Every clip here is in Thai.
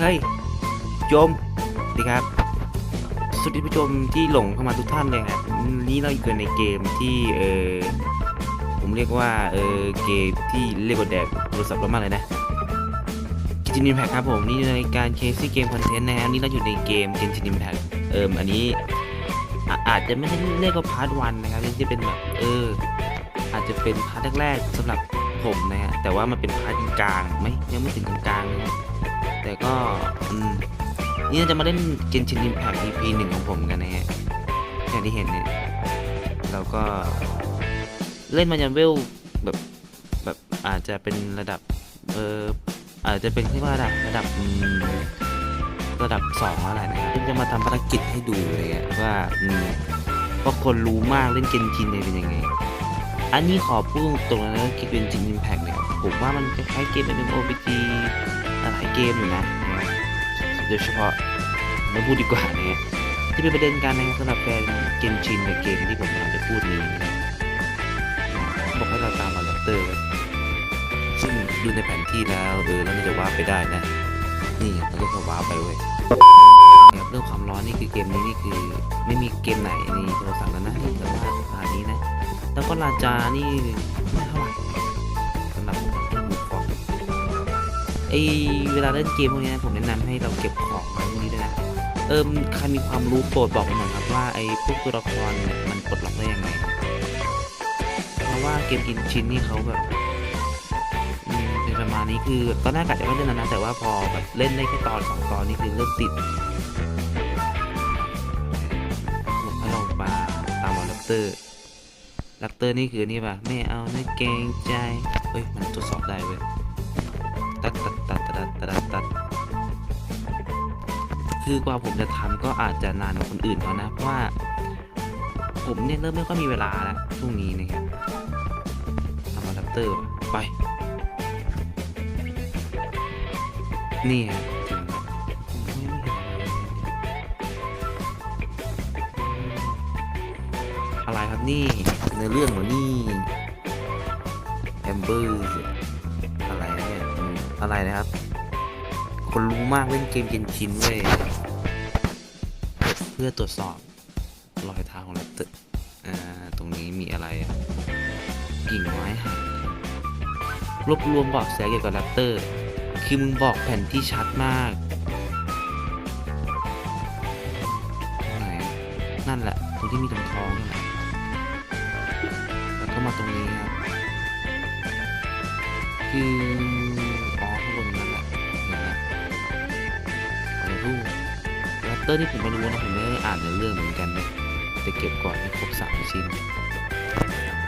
เฮ้ยโยมดีครับ สวัสดีผู้ชมที่หลงเข้ามาทุกท่านเลยครับนี่เราอยู่กันในเกมที่เออผมเรียกว่าเออเกมที่เรียกว่าแดกโทรศัพท์เรามากเลยนะกิจินิมแพคครับผมนี่ในการเคสซี่เกมคอนเทนต์นะครับนี่เราอยู่ในเกมเกมจินิมแพคเอิมอันนี้อาจจะไม่ได้เรียกว่าพาร์ทวันนะครับนี่จะเป็นแบบเอออาจจะเป็นพาร์ทแรกๆสำหรับผมนะฮะแต่ว่ามันเป็นพาร์ทกลางๆไม่ยังไม่ถึงกลางๆนะฮะ แต่ก็อืมนี่จะมาเล่นเกนชิน i ิมแพ t EP หนึ่งของผมกันนะฮะอย่างที่เห็นเนี่ยเราก็เล่นมายันเวลแบบแบบอาจจะเป็นระดับเอออาจจะเป็นที่ว่าระดับระดับระดับสองแล้วแหละนะครับซึ่งจะมาทำภารกิจให้ดูเลยว่าอืมว่าคนรู้มากเล่นเกนชินเนี่ยเป็นยังไง อันนี้ขอพูดตรงๆนะเกมเกนชิน i ิมแพ t เนี่ยผมว่ามันคล้ายๆเกมเป็น OPG หลาย เกมอยู่นะโดยเฉพาะไม่พูดดีกว่านะที่เป็นประเด็นการนะครับสำหรับแฟนเกมชินกับเกมที่ผมกำลังจะพูดนี้นะบอกให้เราตามมาลัตเตอร์ซึ่งดูในแผนที่แล้วเออแล้วมันจะว้าไปได้นะ นี่มันก็จะว้าไปเว้ยครับเรื่องความร้อนนี่คือเกมนี้นี่คือไม่มีเกมไหนในโทรศัพท์แล้วนะที่สามารถผ่านนี้นะ แล้วก็ราจานี่ ไอเวลาเล่นเกมพวกนี้นะผมแนะนำให้เราเก็บของไว้พวกนี้ด้วยนะเอิมใครมีความรู้โปรดบอกผมหน่อยครับว่าไอพวกตัวละครเนี่ยมันปลดล็อกได้ยังไงเพราะว่าเกมกินชิ้นนี่เขาแบบอืมเป็นประมาณนี้คือตอนแรกกะจะไม่เล่นนะแต่ว่าพอแบบเล่นได้แค่ตอนสองตอนนี่คือเริ่มติดผมให้เรามาตามวอลเลปเตอร์แรปเตอร์นี่คือนี่ป่ะไม่เอาไม่เกรงใจ เฮ้ย มันตรวจสอบได้เว้ยตัดตัด คือกว่าผมจะทำก็อาจจะนานกว่าคนอื่นเขานะเพราะว่าผมเนี่ยเริ่มไม่ค่อยมีเวลาแล้วช่วงนี้นะครับทำอะแดปเตอร์ไป นี่ฮะอะไรเลยอะไรครับนี่ในเรื่องเหรอนี่แอมเบอร์อะไรเนี่ยอะไรนะครับ คนรู้มากเล่นเกมเกนชินเว้ย พื่อตรวจสอบรอยเท้าของแรปเตอร์ตรงนี้มีอะไรกิ่งไม้หักรวบรวมบาะแสเกี่ยวกับแรปเตอร์ คือมึงบอกแผ่นที่ชัดมากไหนนั่นแหละตรงที่มีตรงทองนี่แหละแล้วก็มาตรงนี้ครับคืออ๋อข้างบนนั่นแหละเห็นแล้วอะไรรูปแรปเตอร์นี่ผมไม่รู้นะผมไม่ได้ อ่านในเรื่องเหมือนกันนะแต่เก็บก่อนให้ครบสามชิ้น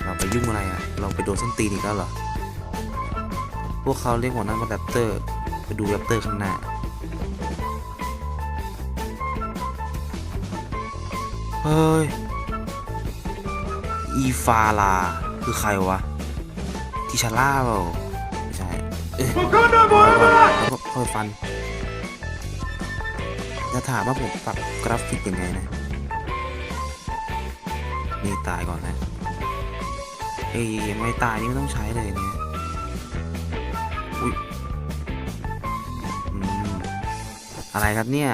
เราไปยุ่งอะไรอะ เราไปโดนส้นตีนอีกแล้วเหรอ พวกเขาเรียกหัวหนั้นว่าแรปเตอร์ ไปดูแรปเตอร์ข้างหน้า เฮ้ย อีฟาลา คือใครวะ ทิชาร่าเปล่าไม่ใช่เอ๊ะแล้วก็ค่อยฟัน จะถามว่าผมปรับกราฟิกยังไงนะ นี่ตายก่อนนะ เอ้ยยังไม่ตายนี่ไม่ต้องใช้เลยเนี่ยอุ้ยอืมอะไรครับเนี่ย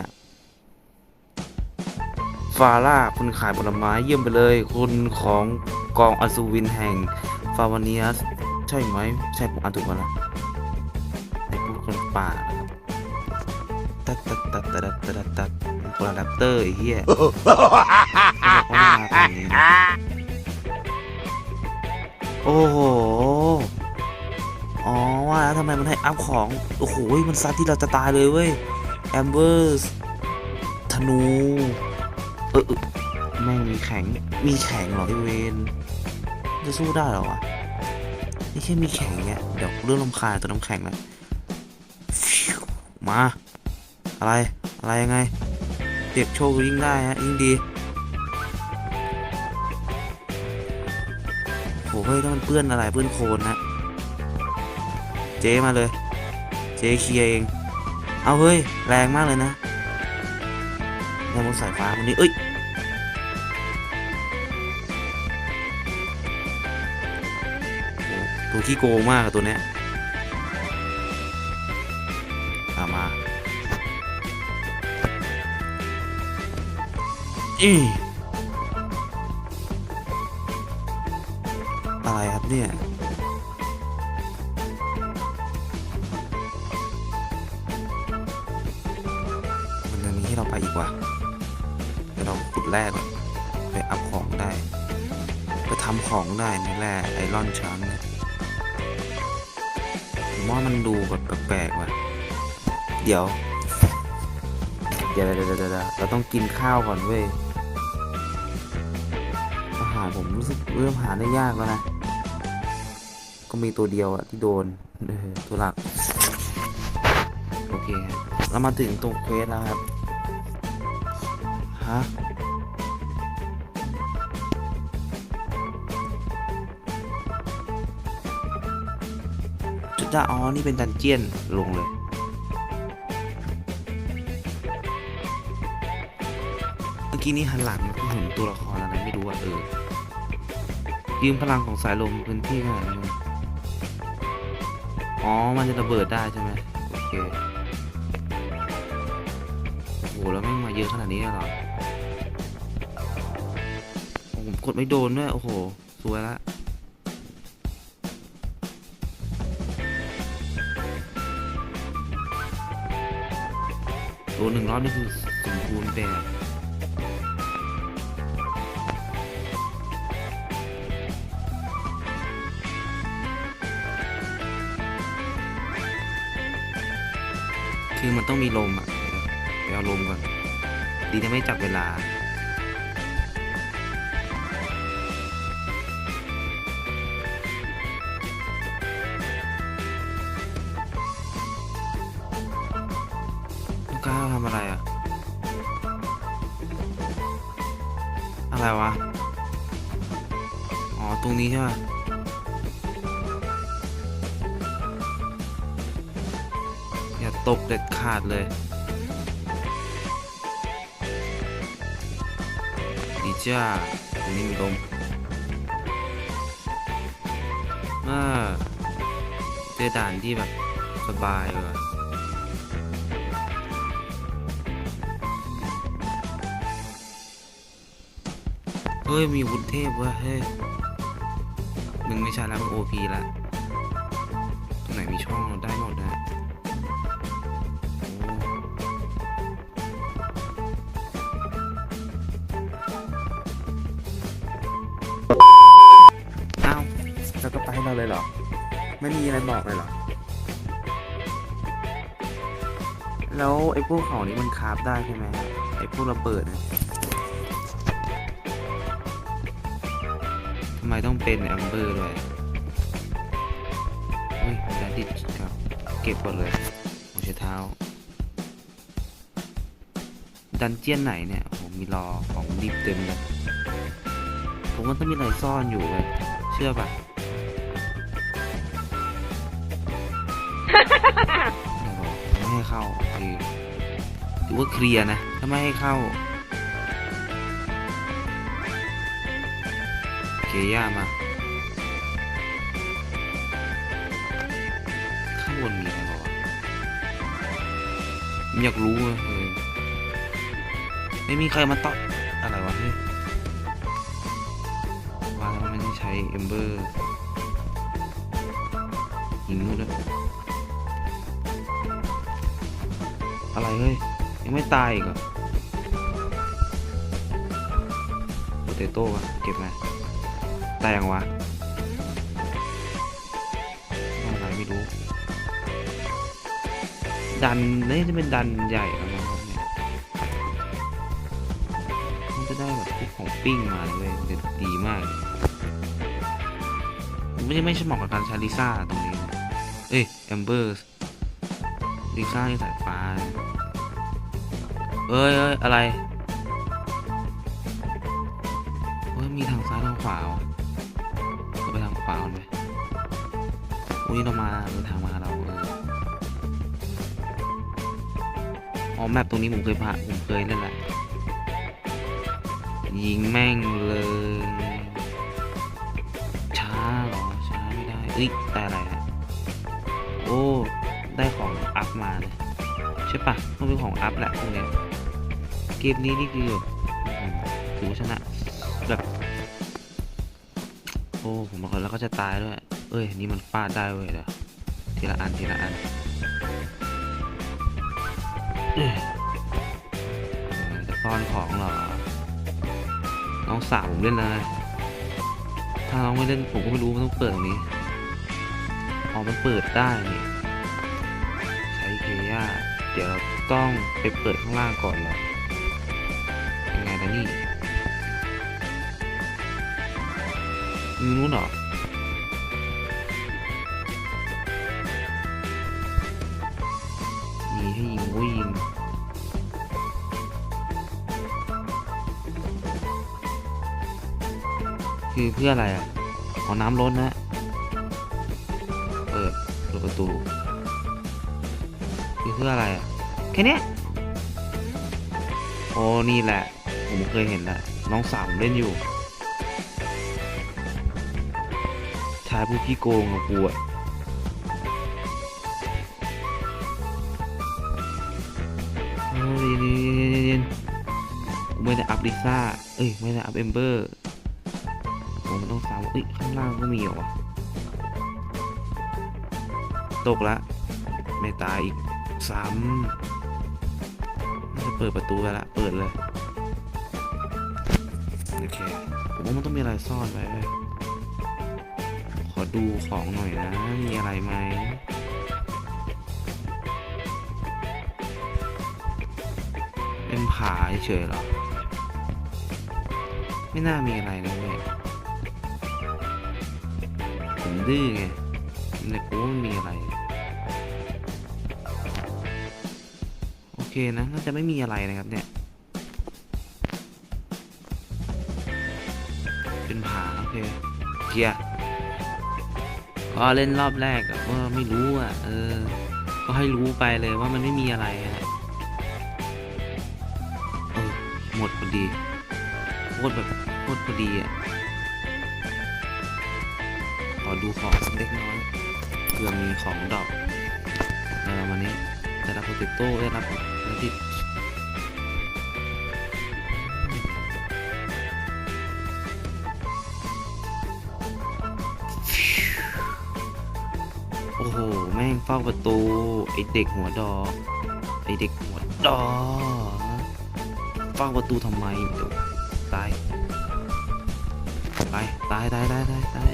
ฟาร่าคุณขายผลไม้เยี่ยมไปเลย คุณของกองอัศวินแห่งฟาวาเนียส ใช่ไหม ใช่ผมอ่านถูกไหมล่ะไอ้พวกคนป่า ตัดตัดตัดตัดตัดตัดตัดคนละแรปเตอร์ไอ้เหี้ยบอกว่ามาทางนี้นะโอ้โห อ๋อว่าแล้วทำไมมันให้อัพของ โอ้โห มันซัดที่เราจะตายเลยเว้ย แอมเบอร์สธนู เออแม่งมีแข็ง มีแข็งเหรอไอเวนจะสู้ได้หรอวะนี่แค่มีแข็งเงี้ยเดี๋ยวเรื่องลำคาญตัวน้ำแข็งแล้วฟิวมา อะไร อะไรยังไงเด็กโชคยิ่งได้ฮะยิ่งดีโหเฮ้ยถ้ามันเปื้อนอะไรเปื้อนโคลนนะเจมาเลย เจเคลียเอง เอาเฮ้ย แรงมากเลยนะยางบนสายฟ้าคนนี้ เอ้ยตัวขี้โกงมากอะตัวเนี้ยเอามา อีอะไรครับเนี่ยมันจะมีให้เราไปอีกว่ะเดี๋ยวเราขุดแร่ก่อนไปอัพของได้ ไปทำของได้ในแร่ไอรอนช้างเนี่ยผมว่ามันดูแบบแปลกๆว่ะ เดี๋ยว เดี๋ยวเดี๋ยวเดี๋ยวเดี๋ยวเราต้องกินข้าวก่อนเว้ย เริ่มหาได้ยากแล้วนะ ก็มีตัวเดียวอะที่โดนเออตัวหลัก โอเคครับเรามาถึงตรงเควสแล้วครับ ฮะ จุดจ้าอ๋อ นี่เป็นดันเจียนลงเลยเมื่อกี้นี้หันหลังเห็นตัวละครอะไรไม่รู้อะเออ ยืมพลังของสายลมพื้นที่ขนาดนี้อ๋อ มันจะระเบิดได้ใช่ไหมโอเคโอ้โหแล้วแม่งมาเยอะขนาดนี้เลยหรอผมกดไม่โดนด้วย โอ้โห สวยละโดนหนึ่งรอบนี่คือสมบูรณ์แบบ คือมันต้องมีลมอะไปเอาลมก่อน ดีจะไม่จับเวลา ลูกค้าทำอะไรอะ อะไรวะ อ๋อ ตรงนี้ใช่ไหม ตกเด็ดขาดเลย ดีจ้าตรงนี้มีลมอ่าเจอด่านที่แบบสบายเลยว่ะเฮ้ย มีวุธเทพว้ยเฮ้ยมึงไม่ใช่แล้วมึงโอพีละ เลยเหรอ ไม่มีอะไรบอกเลยเหรอ แล้วไอ้พวกของนี้มันคราฟได้ใช่ไหมฮะไอ้พวกระเบิดเนี่ยทำไมต้องเป็นแอมเบอร์ด้วยเฮ้ยดาดิดครับ เก็บหมดเลยหัวใช้เท้า ดันเจียนไหนเนี่ยโอ้โหมีรอของดิบเต็มเลยผมว่าต้องมีอะไรซ่อนอยู่เลย เชื่อป่ะ ไม่ให้เข้าคือถือว่าเคลียร์นะ ถ้าไม่ให้เข้าเกย่ามา ข้างบนมีอะไรวะผมอยากรู้เออไม่มีใครมาตอบอะไรวะเฮ้ยว่าแล้วมันไม่ได้ใช้เอมเบอร์หินนู่นด้วย อะไรเฮ้ย ยังไม่ตายอีกเหรอโปเตโต้อะเก็บไหมตายยังวะอะไรไม่รู้ ดันนี่จะเป็นดันใหญ่แล้วมั้งเนี่ยมันจะได้แบบพวกของปิ้งมาเลยมันจะดีมากไม่ใช่ไม่ใช่เหมาะกับการช้ลิซ่าตรงนี้ เอ้ยแอมเบอร์ ลิซ่าที่สายฟ้าเอ้ยเอ้ยอะไรเฮ้ยมีทางซ้ายทางขวาวะก็ไปทางขวาก่อนไปอุ้ยเรามาเดินทางมาเราเอออ๋อแมปตรงนี้ผมเคยผ่านผมเคยเล่นแหละยิงแม่งเลยช้าเหรอช้าไม่ได้เอ้ยได้อะไรฮะโอ้ ได้ของอัพมาเลยใช่ปะต้องเป็นของอัพแหละพวกนี้เกมนี้นี่คือถือว่าชนะแบบโอ้ผมบอกแล้วก็จะตายด้วย เอ้ยนี่มันฟาดได้เว้ยเดี๋ยวทีละอันทีละอันจะซ่อนของเหรอน้องสาวผมเล่นเลย ถ้าน้องไม่เล่นผมก็ไม่รู้มันต้องเปิดตรงนี้อ๋อมันเปิดได้นี่ ดี๋ยวเราต้องไปเปิดข้างล่างก่อนเหรอยังไงนะนี่มีนู้นเหรอมีให้ยิงก็ยิงคือเพื่ออะไรอะเอน้ำล้นนะ เปิดประตู พื่ออะไรอะแค่นี้โอ้นี่แหละ ผมเคยเห็นแหละ น้องสาวผมเล่นอยู่ ชายผู้ขี้โกงกับกูอะเฮ้ยเย็นๆกูไม่ได้อัพลิซ่า เอ้ย ไม่ได้อัพเอมเบอร์ผมต้องสามเอ้ย ข้างล่างก็มีเหรอวะ ตกละ ไม่ตายอีก ซ้ำน่าจะเปิดประตูไปละ เปิดเลย โอเค ผมว่ามันต้องมีอะไรซ่อนไว้ขอดูของหน่อยนะ มีอะไรไหมเป็นผาเฉยเหรอ ไม่น่ามีอะไรนะเนี่ยผมดื้อไงในกูว่ามันมีอะไร นะ น่าจะไม่มีอะไรนะครับเนี่ย เป็นผาโอเคเคลียร์ก็เล่นรอบแรกก็ไม่รู้อะ เออ ก็ให้รู้ไปเลยว่ามันไม่มีอะไรอะเออหมดพอดีโคตรแบบโคตรพอดีอะ ขอดูของสักเล็กน้อยเพื่อมีของดอกเออวันนี้ ได้รับโปเตโต้ได้รับแล้วที่โอ้โห แม่งเฝ้าประตู ไอเด็กหัวดอกไอเด็กหัวดอกเฝ้าประตูทำไมเดี๋ยวตายไปตาย ตาย ตาย ตาย ตาย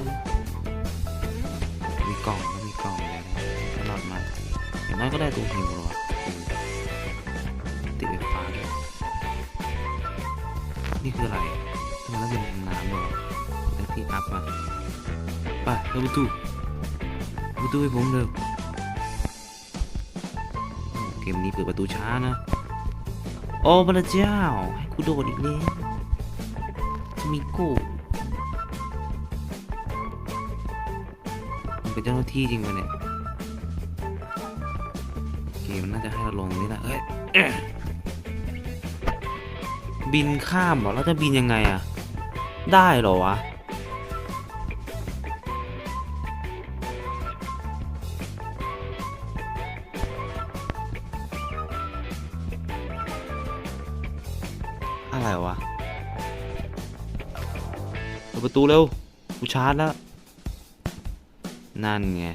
มีกล่องมีกล่องตลอดมาอย่างน้อยก็ได้ตัวหิวหรอ นี่คืออะไรทำไมต้องเป็นน้ำด้วยวะแล้วที่อัพมาไปเปิดประตูเปิดประตูให้ผมเร็วเกมนี้เปิดประตูช้านะ โอ้พระเจ้า ให้กูโดดอีกแล้วจะมีกูเป็นเจ้าหน้าที่จริงปะเนี่ย เกมน่าจะให้เราลงนี่แหละเฮ้ย บินข้ามหรอแล้วจะบินยังไงอะได้หรอวะอะไรวะเปิดประตูเร็วกูชาร์จแล้ว นั่นไง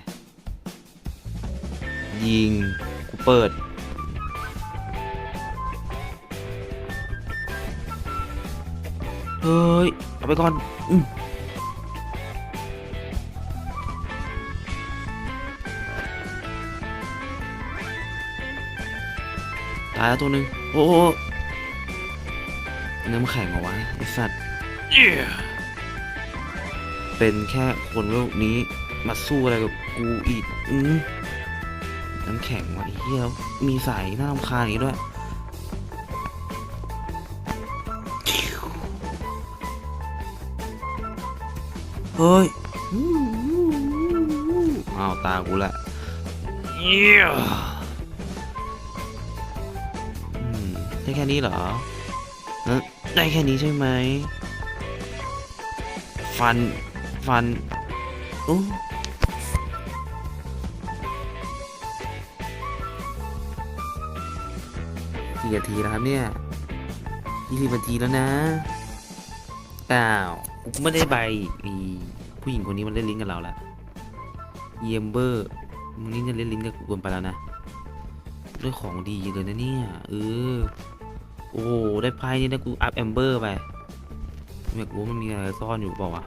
ยิง กูเปิด ฮ้ย เอาไปก่อนอืตายแล้วตัวหนึ่งโอ้โหน้ำแข็งเหรอวะไอสัตว์เป็นแค่คนโลกนี้มาสู้อะไรกับกูอีก อืน้ำแข็งวะไอ้เหี้ยมีสายน่ารำคาญอย่างนี้ด้วย เฮ้ยอ้าวตากูละเยี่ยอืมได้แค่นี้เหรอแล้วได้แค่นี้ใช่ไหม ฟัน ฟันอู้กี่นาทีแล้วครับเนี่ยยี่สิบนาทีแล้วนะอ้าว กูไม่ได้ใบอีผู้หญิงคนนี้มันเล่นลิ้นกับเราแล้วเยมเบอร์มึงนี่จะเล่นลิ้นกับกูเกินไปแล้วนะด้วยของดีเลยนะเนี่ยเออโอ้โหได้ไพ่นี่นะกูอัพแอมเบอร์ไปไม่รู้ว่ามันมีอะไรซ่อนอยู่เปล่าวะ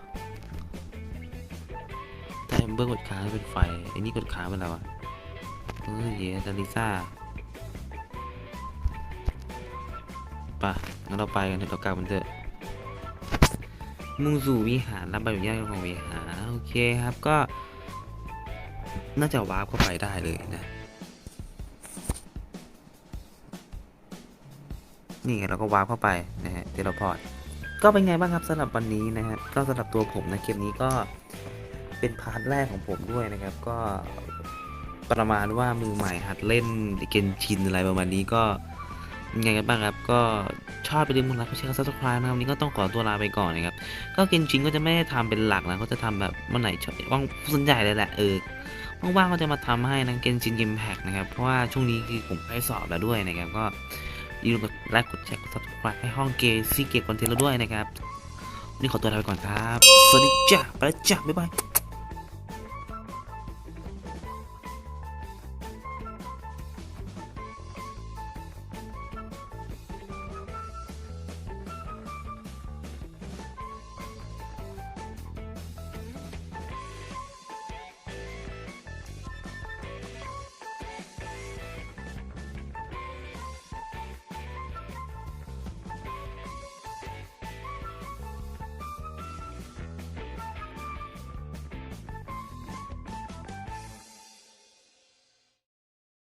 ถ้าแอมเบอร์กดค้างเป็นไฟไอ้นี่กดค้างเป็นอะไรวะเออเยดาริซ่าไปะงั้นเราไปกันเถอะเรากลับกันเถอะ มุงสู่วิหารรับใบอนุญาตของวิหารโอเคครับก็ น่าจะวาร์ปเข้าไปได้เลยนะนี่เราก็วาร์ปเข้าไปนะฮะเทเลพอร์ตก็เป็นไงบ้างครับสำหรับวันนี้นะครับก็สำหรับตัวผมนะเกมนี้ก็เป็นพาร์ทแรกของผมด้วยนะครับก็ประมาณว่ามือใหม่หัดเล่นเกนชินอะไรประมาณนี้ก็ ยังไงกันบ้างครับ ก็ชอบไปลืมกดไลค์กดแชร์ซับสไครต์นะครับวันนี้ก็ต้องขอตัวลาไปก่อนนะครับ ก็เกนชินก็จะไม่ได้ทำเป็นหลักนะก็จะทำแบบวันไหนชอบว่างส่วนใหญ่เลยแหละเออว่างๆก็จะมาทำให้นะเกนชินเกมแพกนะครับ เพราะว่าช่วงนี้คือผมใกล้สอบแล้วด้วยนะครับ ก็อย่าลืมกดไลค์กดแชร์กด subscribe ให้ห้องเกซี่เกมคอนเทนต์เราด้วยนะครับวันนี้ขอตัวลาไปก่อนครับ สวัสดีจ้าไปแล้วจ้าบ๊ายบาย